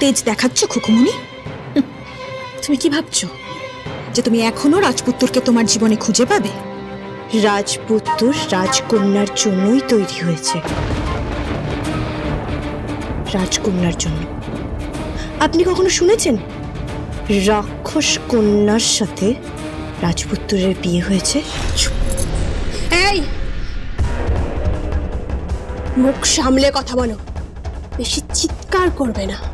তেজ দেখাচ্ছ খুকুমনি তুমি কি ভাবছ যে তুমি এখনও রাজপুত্তরকে তোমার জীবনে খুঁজে পাবে? রাজপুত্তর রাজকন্যার জন্যই তৈরি হয়েছে। রাজকন্যার জন্য। আপনি কখনো শুনেছেন? রাক্ষস কন্যার সাথে রাজপুত্তরের বিয়ে হয়েছে? এই! মুখ সামলে কথা বলো। বেশি চিৎকার করবে না।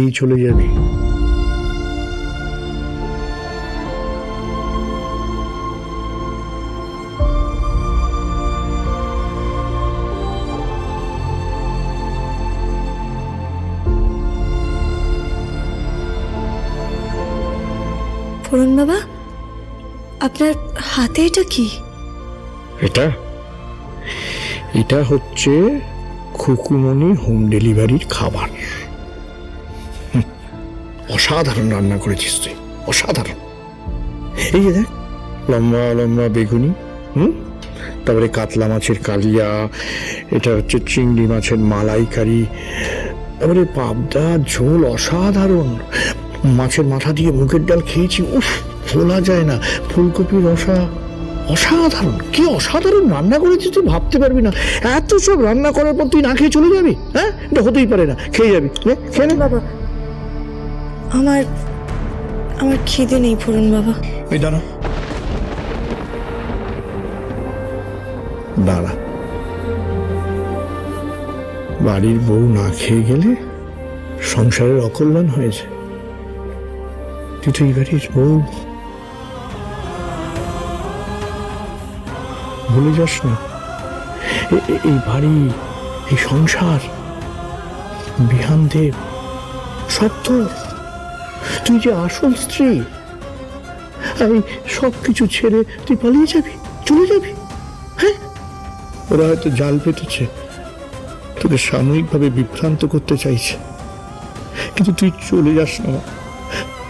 খেয়েই চলে যাবি। ফোরন বাবা আপনার হাতে এটা কি? এটা? এটা হচ্ছে খুকুমনি হোম ডেলিভারির খাবার। অসাধারণ রান্না করেছিস তুই অসাধারণ। এই যে দেখ লম্বা লম্বা বেগুনি হুম? তারপরে কাতলা মাছের কালিয়া এটা হচ্ছে চিংড়ি মাছের মালাইকারি তারপরে পাবদা ঝোল অসাধারণ। মাছের মাথা দিয়ে মুগের ডাল খেয়েছি উফ ভোলা যায় না। ফুলকপির রসা অসাধারণ। কি অসাধারণ রান্না করেছিস তুই ভাবতে পারবি না। এত সব রান্না করার পর তুই না খেয়ে চলে যাবি হ্যাঁ? এটা হতেই পারে না খেয়ে যাবি নে, খেয়ে বাবা আমার আমার খিদে নেই ফোরন বাবা। এই দাঁড়া। দাঁড়া। বাড়ির বউ না খেয়ে গেলে সংসারের অকল্যাণ হয়েছে। তুই তো এই বাড়ির বউ। ভুলে যাস না। এই বাড়ি, এই সংসার বিহান দেব সব তুই যে আসল স্ত্রী, এই সব কিছু ছেড়ে তুই পালিয়ে যাবি, চলে যাবি হ্যাঁ? ওরা হয়তো জাল পেতেছে তোকে সাময়িকভাবে বিভ্রান্ত করতে চাইছে। কিন্তু তুই চলে যাস না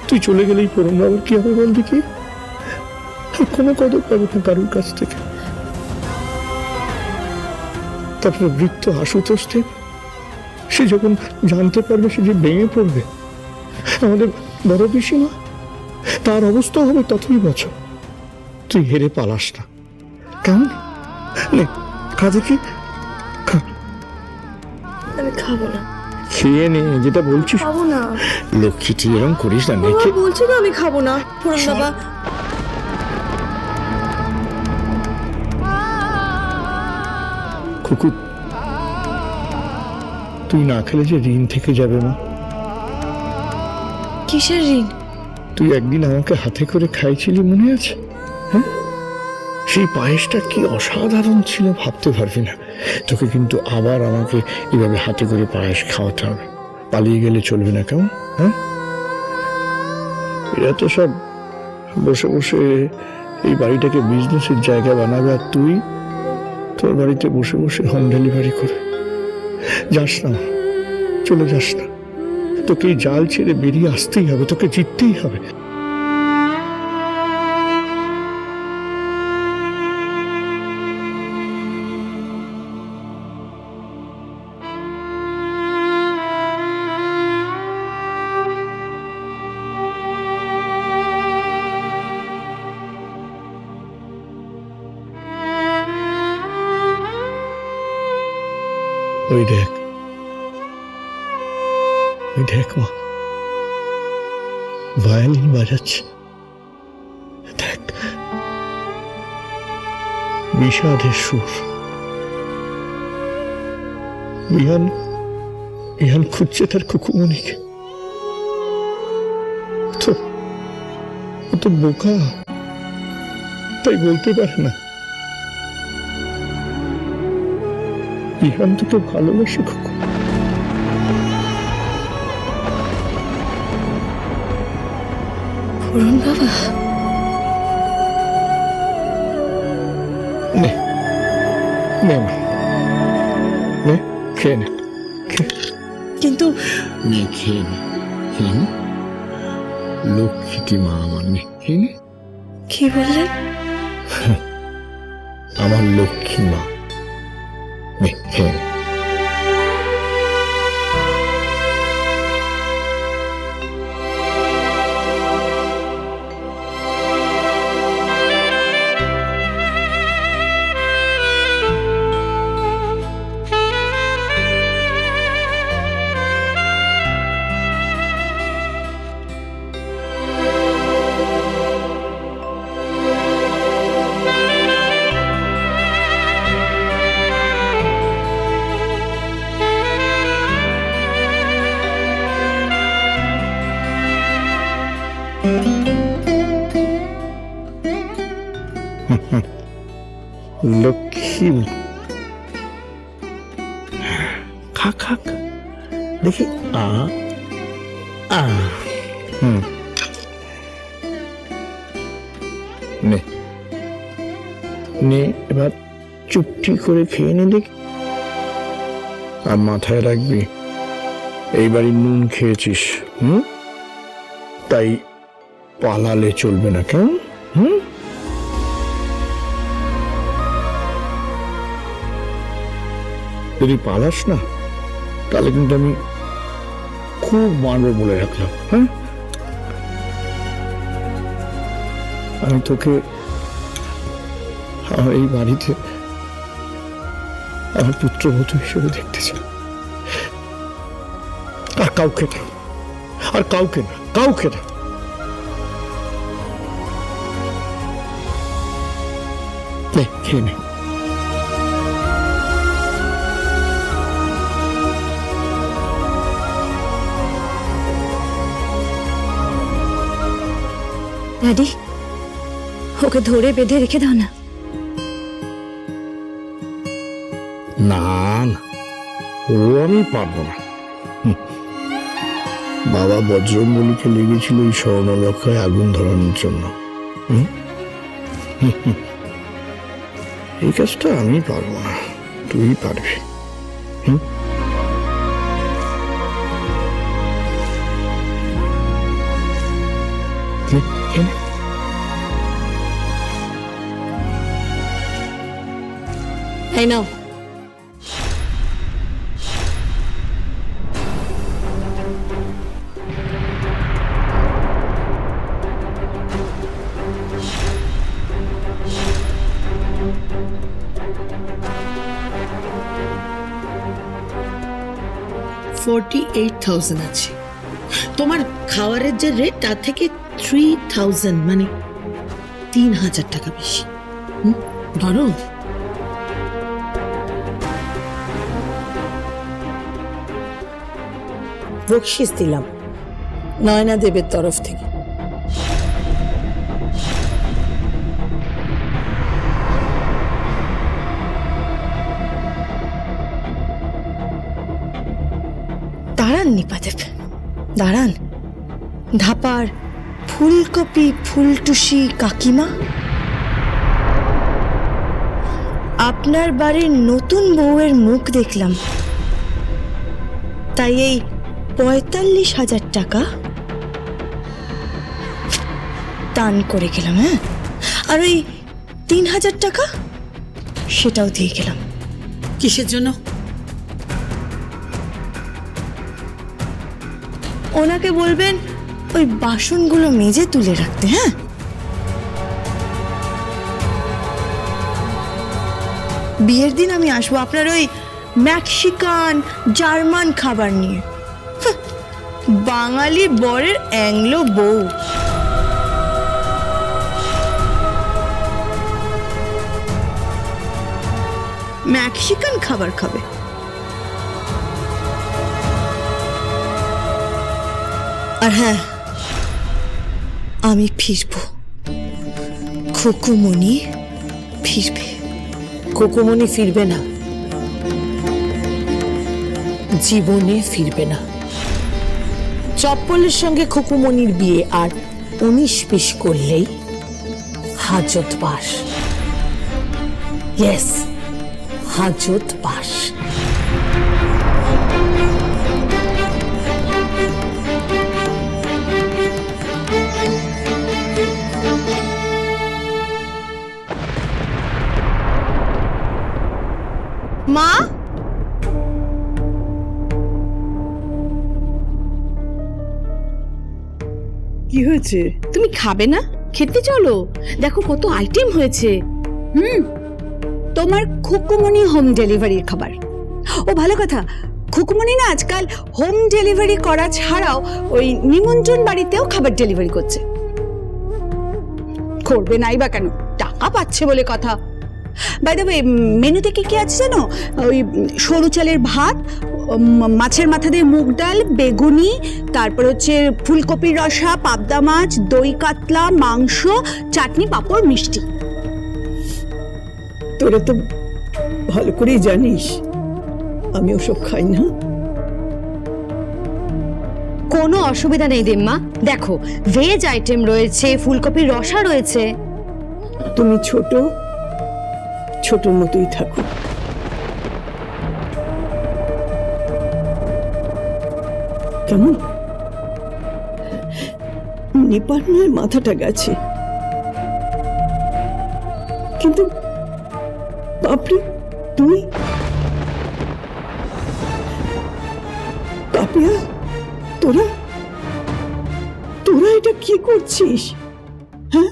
তুই চলে গেলেই পরম বাবার কি হবে বল দেখি কোনো কদর পাবে না কারোর কাছ থেকে। তারপরে বৃত্ত আশুতোষ দেব, সে যখন জানতে পারবে, সে যে ভেঙে পড়বে আমাদের বড় পিসিমা তার অবস্থা হবে ততই বছর। তুই হেরে পালাস না। কেমন? নে আমি খাব না। খেয়ে নে যেটা বলছিস। খাব না। লক্ষ্মীটি এরকম করিস না নে বলছি না আমি খাব না। ফোরন বাবা। খুকু তুই না খেলে যে ঋণ থেকে যাবে না কিসের ঋণ তুই একদিন আমাকে হাতে করে খাইছিলি, মনে আছে? হ্যাঁ? সেই পায়েসটা কি অসাধারণ ছিল ভাবতে পারবি না। তোকে কিন্তু আবার আমাকে এভাবে হাতে করে পায়েস খাওয়াতে হবে। পালিয়ে গেলে চলবে না, কেমন? হ্যাঁ? এরা তো সব বসে বসে এই বাড়িটাকে বিজনেসের জায়গা বানাবে, আর তুই তোর বাড়িতে বসে বসে হোম ডেলিভারি করে। যাস না চলে যাস না। তোকে এই জাল ছেড়ে বেরিয়ে আসতেই হবে তোকে জিততেই হবে। ওই দেখ ওই দেখ মা ভায়োলিন বাজাচ্ছে। দেখ, বিষাদের সুর। বিহান ইহান খুঁজছে তার কুকুমনিকে। তো ও তো বোকা। তাই বলতে পারে না। ইহান তোকে ভালোবাসে কুকু পূরণ বাবা? নে। নে নে খেয়ে নে। কিন্তু নে খেয়ে নে। খেয়ে নে। লক্ষ্মীটি মা আমার নে খেয়ে নে। কি বললেন? আমার লক্ষ্মী মা। নে খেয়ে নে। লক্ষ্মী। খা খা খা। দেখি। আ আ। হুম। নে। নে, এবার চুপটি করে খেয়ে নে দেখি। আর মাথায় রাখবি এইবারই নুন খেয়েছিস, হুম? তাই পালালে চলবে না, কেমন? হুম? যদি পালাস না, তাহলে কিন্তু আমি খুব মারবো বলে রাখলাম হ্যাঁ? আমি তোকে আমার এই বাড়িতে আমার পুত্রবধূ হিসেবে দেখতে চাই। আর কাউকে না, আর কাউকে না কাউকে না। খেয়ে নে। ড্যাডি ওকে ধরে বেঁধে রেখে দাও না না না, ও আমি পারব না। বাবা বজরঙ্গলিকে লেগেছিল ওই স্বর্ণলক্ষায় আগুন ধরানোর জন্য। এই কাজটা আমি পারব না তুই পারবি হুম? নে, খেয়ে নে। এই নাও ফোরটি এইট থাউজেন্ড আছে তোমার খাওয়ারের যে রেট তার থেকে থ্রি থাউজেন্ড মানে তিন হাজার টাকা বেশি। ধরো বকশিস দিলাম, নয়না দেবের তরফ থেকে। দাঁড়ান। ধাপার ফুলকপি ফুলটুসি কাকিমা? আপনার বাড়ির নতুন বউয়ের মুখ দেখলাম। তাই এই পঁয়তাল্লিশ হাজার টাকা দান করে গেলাম হ্যাঁ? আর ওই তিন হাজার টাকা সেটাও দিয়ে গেলাম। কিসের জন্য? ওনাকে বলবেন, ওই বাসনগুলো মেজে তুলে রাখতে হ্যাঁ? বিয়ের দিন আমি আসব আপনার ওই মেক্সিকান, জার্মান খাবার নিয়ে। বাঙালি বরের অ্যাংলো বউ। মেক্সিকান খাবার খাবে। আর হ্যাঁ আমি ফিরব। খুকুমণি ফিরবে। কোকুমনি ফিরবে না। জীবনে ফিরবে না। চপ্পলের সঙ্গে খুকুমনির বিয়ে আর উনিশ পিস করলেই হাজত বাস। ইয়েস হাজত বাস। কি হয়েছে? তুমি খাবে না? খেতে চলো। দেখো কত আইটেম হয়েছে। হুম, তোমার খুকুমনি হোম ডেলিভারির খাবার। ও, ভালো কথা। খুকুমনি না আজকাল হোম ডেলিভারি করা ছাড়াও ওই নিমন্ত্রণ বাড়িতেও খাবার ডেলিভারি করছে। করবে নাই বা কেন? টাকা পাচ্ছে বলে কথা। বাই দ্য মেনুতে কি কি আছে জানো? ওই সরু চালের ভাত মাছের মাথা দিয়ে মুগ ডাল বেগুনি তারপর হচ্ছে ফুলকপির রসা পাবদা মাছ দই কাতলা মাংস চাটনি পাঁপড় মিষ্টি। তোরা তো ভালো করেই জানিস আমি ওসব খাই না। কোনো অসুবিধা নেই দিম্মা। দেখো ভেজ আইটেম রয়েছে ফুলকপির রসা রয়েছে। তুমি ছোট ছোটর মতোই থাকো। কেমন? নিপার মাথাটা গেছে। কিন্তু বাপরে, তুই? পাপিয়া তোরা? তোরা এটা কি করছিস? হ্যাঁ?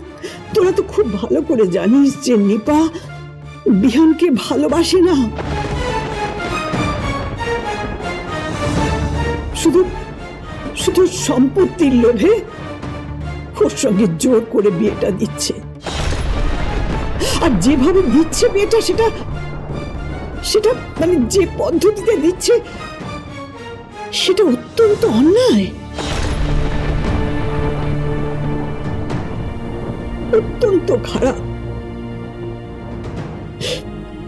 তোরা তো খুব ভালো করে জানিস যে নিপা বিহানকে ভালোবাসে না। শুধু শুধু সম্পত্তির লোভে ওর সঙ্গে জোর করে বিয়েটা দিচ্ছে। আর যেভাবে দিচ্ছে বিয়েটা, সেটা সেটা মানে যে পদ্ধতিতে দিচ্ছে, সেটা অত্যন্ত অন্যায়। অত্যন্ত খারাপ।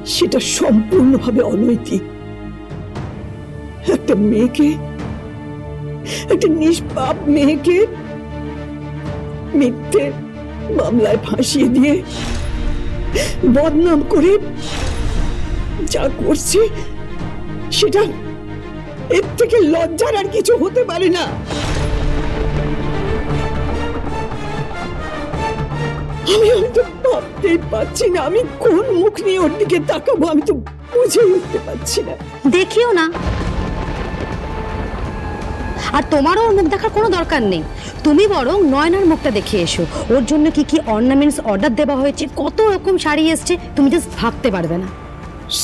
সেটা সম্পূর্ণভাবে অনৈতিক। একটা মেয়েকে একটা নিষ্পাপ মেয়েকে মিথ্যে মামলায় ফাঁসিয়ে দিয়ে বদনাম করে যা করছে, সেটা এর থেকে লজ্জার আর কিছু হতে পারে না। আমি আমি তো ভাবতেই পাচ্ছি না আমি কোন মুখ নিয়ে ওর দিকে তাকাবো, আমি তো বুঝে উঠতে পারছি না। দেখিও না। আর তোমারও ওর মুখ দেখার কোনো দরকার নেই। তুমি বরং নয়নার মুখটা দেখে এসো। ওর জন্য কি কি অর্নামেন্টস অর্ডার দেওয়া হয়েছে কত রকম শাড়ি এসছে তুমি জাস্ট ভাবতে পারবে না।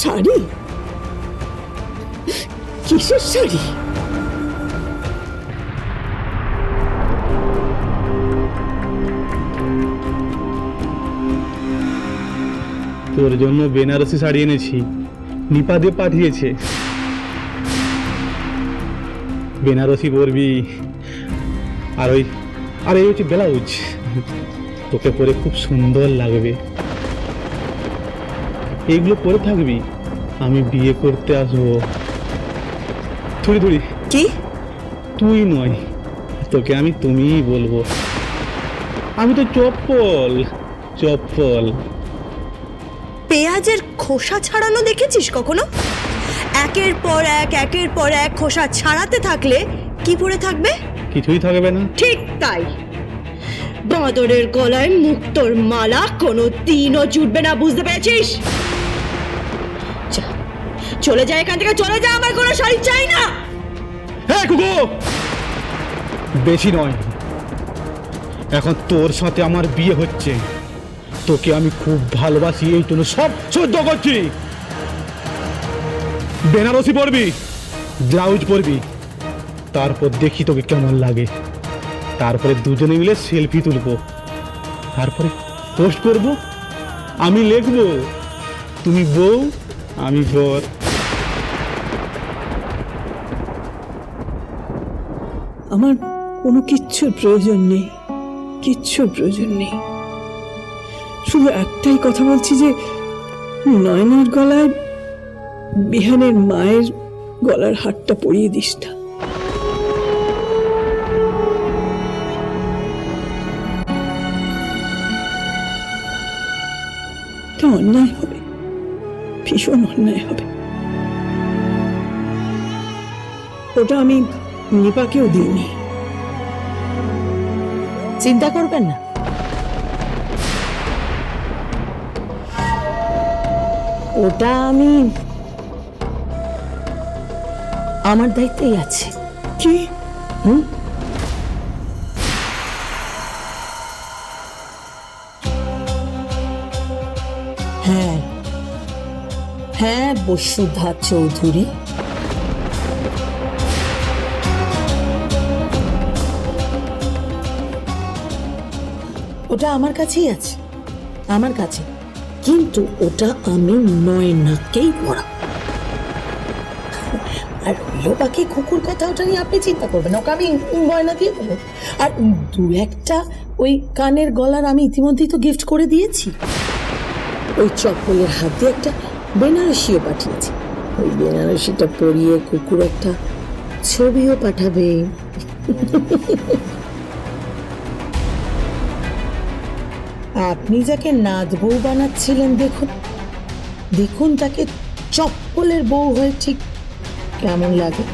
শাড়ি? কিসের শাড়ি? তোর জন্য বেনারসি শাড়ি এনেছি। নিপা দিয়ে পাঠিয়েছে। বেনারসি পরবি। আর ওই আর এই হচ্ছে ব্লাউজ। তোকে পরে খুব সুন্দর লাগবে। এইগুলো পরে থাকবি আমি বিয়ে করতে আসব। থুড়ি থুড়ি কি? তুই নয় তোকে আমি তুমিই বলব। আমি তো চপ্পল চপ্পল। পেঁয়াজের খোসা ছাড়ানো দেখেছিস কখনো? একের পর এক একের পর এক খোসা ছাড়াতে থাকলে কি পড়ে থাকবে? কিছুই থাকবে না। ঠিক তাই। বাঁদরের গলায় মুক্তোর মালা কোনো দিনও জুটবে না বুঝতে পেরেছিস? যা, চলে যায় এখান থেকে চলে যা আমার কোনো শাড়ি চাই না। হ্যাঁ কুকু! বেশি নয়। এখন তোর সাথে আমার বিয়ে হচ্ছে। তোকে আমি খুব ভালোবাসি এই জন্য সব সহ্য করছি বেনারসি পরবি। ব্লাউজ পরবি। তারপর দেখি তোকে কেমন লাগে। তারপরে দুজনে মিলে সেলফি তুলবো। তারপরে পোস্ট করব। আমি লিখব তুমি বউ আমি বর। আমার কোনো কিচ্ছুর প্রয়োজন নেই। কিচ্ছুর প্রয়োজন নেই। শুধু একটাই কথা বলছি যে নয়নার গলায় বিহানের মায়ের গলার হারটা পরিয়ে দিস না। অন্যায় হবে। ভীষণ অন্যায় হবে। ওটা আমি নিপাকেও দিইনি। চিন্তা করবেন না। ওটা আমি আমার দায়িত্বেই আছে। কি? হুম? হ্যাঁ। হ্যাঁ বসুধা চৌধুরী। ওটা আমার কাছেই আছে। আমার কাছে। কিন্তু ওটা আমি নয়নাকেই পড়া আর হইল বাকি কুকুর কথা ওটা নিয়ে আপনি চিন্তা করবেন ওকে আমি গয়না দিয়ে দেবো। আর দু একটা ওই কানের গলার আমি ইতিমধ্যেই তো গিফট করে দিয়েছি। ওই চপ্পলের হাত দিয়ে একটা বেনারসিও পাঠিয়েছি। ওই বেনারসিটা পরিয়ে কুকুর একটা ছবিও পাঠাবে। আপনি যাকে নাদ বউ বানাচ্ছিলেন, দেখুন। দেখুন তাকে চপ্পলের বউ হয়ে ঠিক কেমন লাগে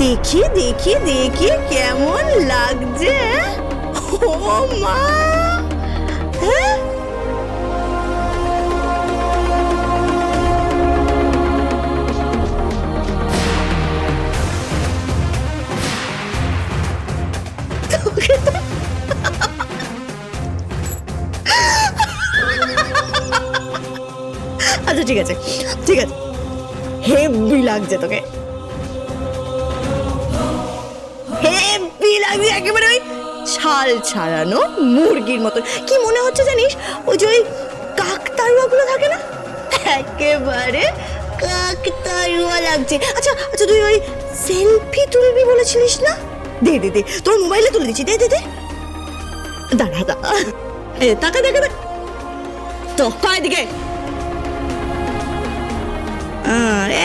দেখি দেখি দেখি কেমন লাগছে ও মা হ্যাঁ আচ্ছা ঠিক আছে। ঠিক আছে। হেভি লাগছে তোকে। হেভি লাগছে, একেবারে ওই ছাল ছাড়ানো মুরগির মতন। কি মনে হচ্ছে জানিস? ওই যে ওই কাকতারুয়াগুলো থাকে না? একেবারে কাকতারুয়া লাগছে। আচ্ছা আচ্ছা তুই ওই সেলফি তুলবি বলেছিলিস না? দে দে দে, তোর মোবাইলে তুলে দিচ্ছি। দে দে দে। দাঁড়া দাঁড়া। তাকা দেখা দেখ তো কয় দিকে।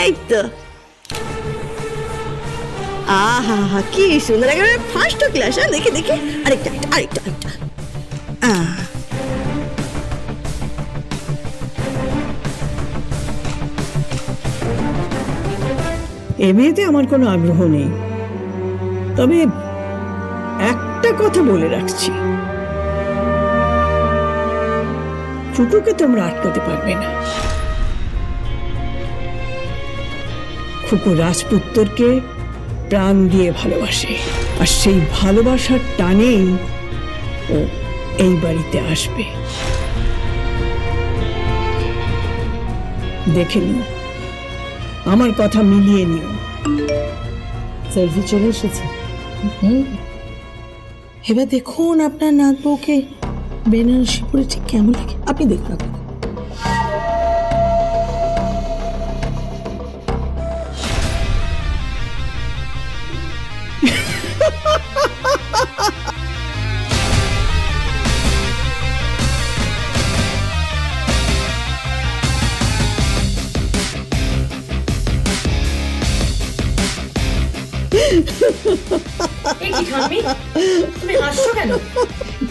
এই তো। আহা হা কি সুন্দর একেবারে ফার্স্ট ক্লাস হ্যাঁ? দেখি দেখি। আরেকটা আরেকটা আরেকটা আরেকটা। আহ, এ আমার কোনো আগ্রহ নেই। তবে একটা কথা বলে রাখছি। ফুটুকে তোমরা আটকাতে পারবে না। খুকু রাজপুত্তরকে প্রাণ দিয়ে ভালোবাসে। আর সেই ভালোবাসার টানেই ও এই বাড়িতে আসবে। দেখে নিও। আমার কথা মিলিয়ে নিও। সেলফি চলে এসেছে। এবার দেখুন আপনার নাত বউকে বেনারসি পরে ঠিক কেমন লাগে। আপনি দেখুন আপনি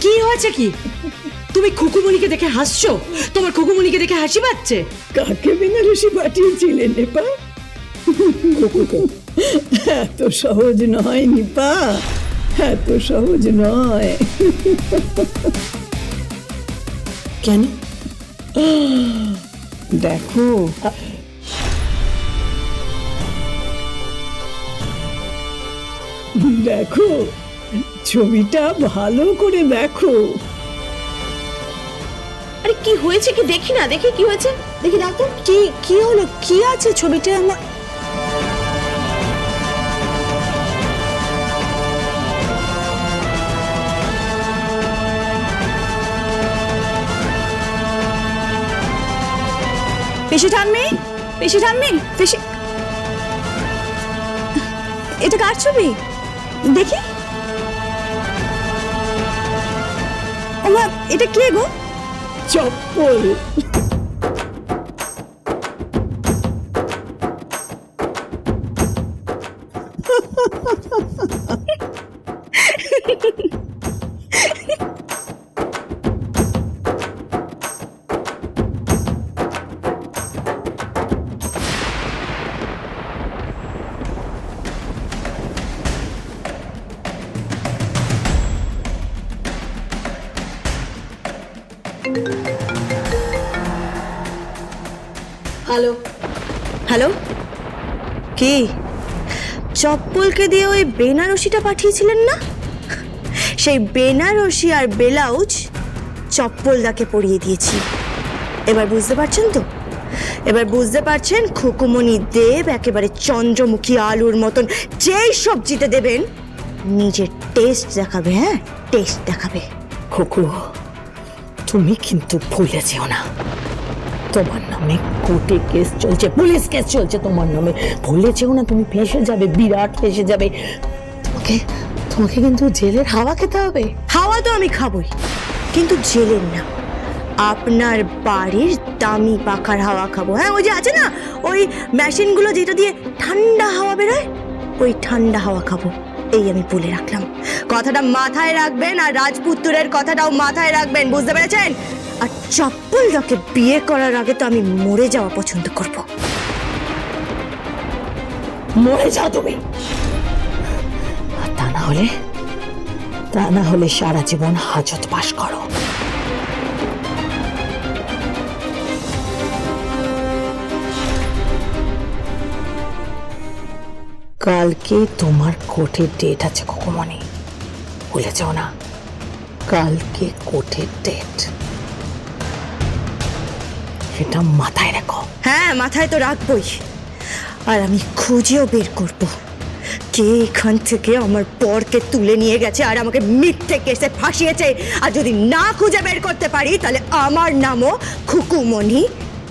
কি হয়েছে কি? তুমি খুকুমণিকে দেখে হাসছো? তোমার খুকুমণিকে দেখে হাসি পাচ্ছে? কাকে বেনারসি পাঠিয়েছিলেন নেপা? এত সহজ নয় নিপা। এত সহজ নয়। কেন? দেখো দেখো ছবিটা ভালো করে দেখো। আরে কি হয়েছে কি দেখি না দেখি কি হয়েছে। দেখি দাও তো কি কি হলো কি আছে ছবিটা আমার? পিসি ঠাম্মি পেশি ঠাম্মি পেশি এটা কার ছবি? দেখি। ওমা এটা কে গো? চপ্পল। কি? চপ্পলকে দিয়ে ওই বেনারসিটা পাঠিয়েছিলেন না? সেই বেনারসি আর ব্লাউজ চপ্পলদাকে পরিয়ে দিয়েছি। এবার বুঝতে পারছেন তো? এবার বুঝতে পারছেন খুকুমণি দেব একেবারে চন্দ্রমুখী আলুর মতন যেই সবজিতে দেবেন, নিজের টেস্ট দেখাবে হ্যাঁ? টেস্ট দেখাবে। খুকু, তুমি কিন্তু ভুলে যেও না। তোমার নামে কোর্টে কেস চলছে, পুলিশ কেস চলছে তোমার নামে। ভুলে যেও না, তুমি ফেসে যাবে, বিরাট ফেসে যাবে। তোমাকে তোমাকে কিন্তু জেলের হাওয়া খেতে হবে। হাওয়া তো আমি খাবই, কিন্তু জেলের না। আপনার বাড়ির দামি পাখার হাওয়া খাব। হ্যাঁ ওই যে আছে না, ওই মেশিনগুলো যেটা দিয়ে ঠান্ডা হাওয়া বেরোয়, ওই ঠান্ডা হাওয়া খাব। এই আমি বলে রাখলাম। কথাটা মাথায় রাখবেন আর রাজপুত্রের কথাটাও মাথায় রাখবেন, বুঝতে পেরেছেন? আর চপ্পলটাকে বিয়ে করার আগে তো আমি মরে যাওয়া পছন্দ করব। মরে যাও তুমি। আর তা না হলে, তা না হলে সারা জীবন হাজত বাস করো। কালকে তোমার কোর্টের ডেট আছে খোকমণি ভুলে যাও না। কালকে কোর্টের ডেট এটা মাথায় রাখো। হ্যাঁ মাথায় তো রাখবই। আর আমি খুঁজেও বের করব। কে এখান থেকে আমার পরকে তুলে নিয়ে গেছে আর আমাকে মিথ্যে কেসে ফাঁসিয়েছে? আর যদি না খুঁজে বের করতে পারি তাহলে আমার নামও খুকুমণি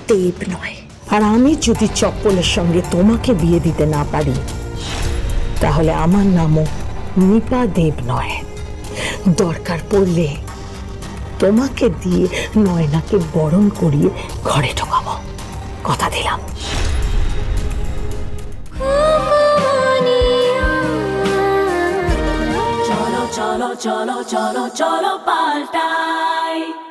দেব নয়। আর আমি যদি চপ্পলের সঙ্গে তোমাকে বিয়ে দিতে না পারি তাহলে আমার নামও নিপা দেব নয়। দরকার পড়লে তোমাকে দিয়ে নয়নাকে বরণ করিয়ে ঘরে ঢোকাবো। কথা দিলাম। চলো চলো চলো চলো পাল্টাই।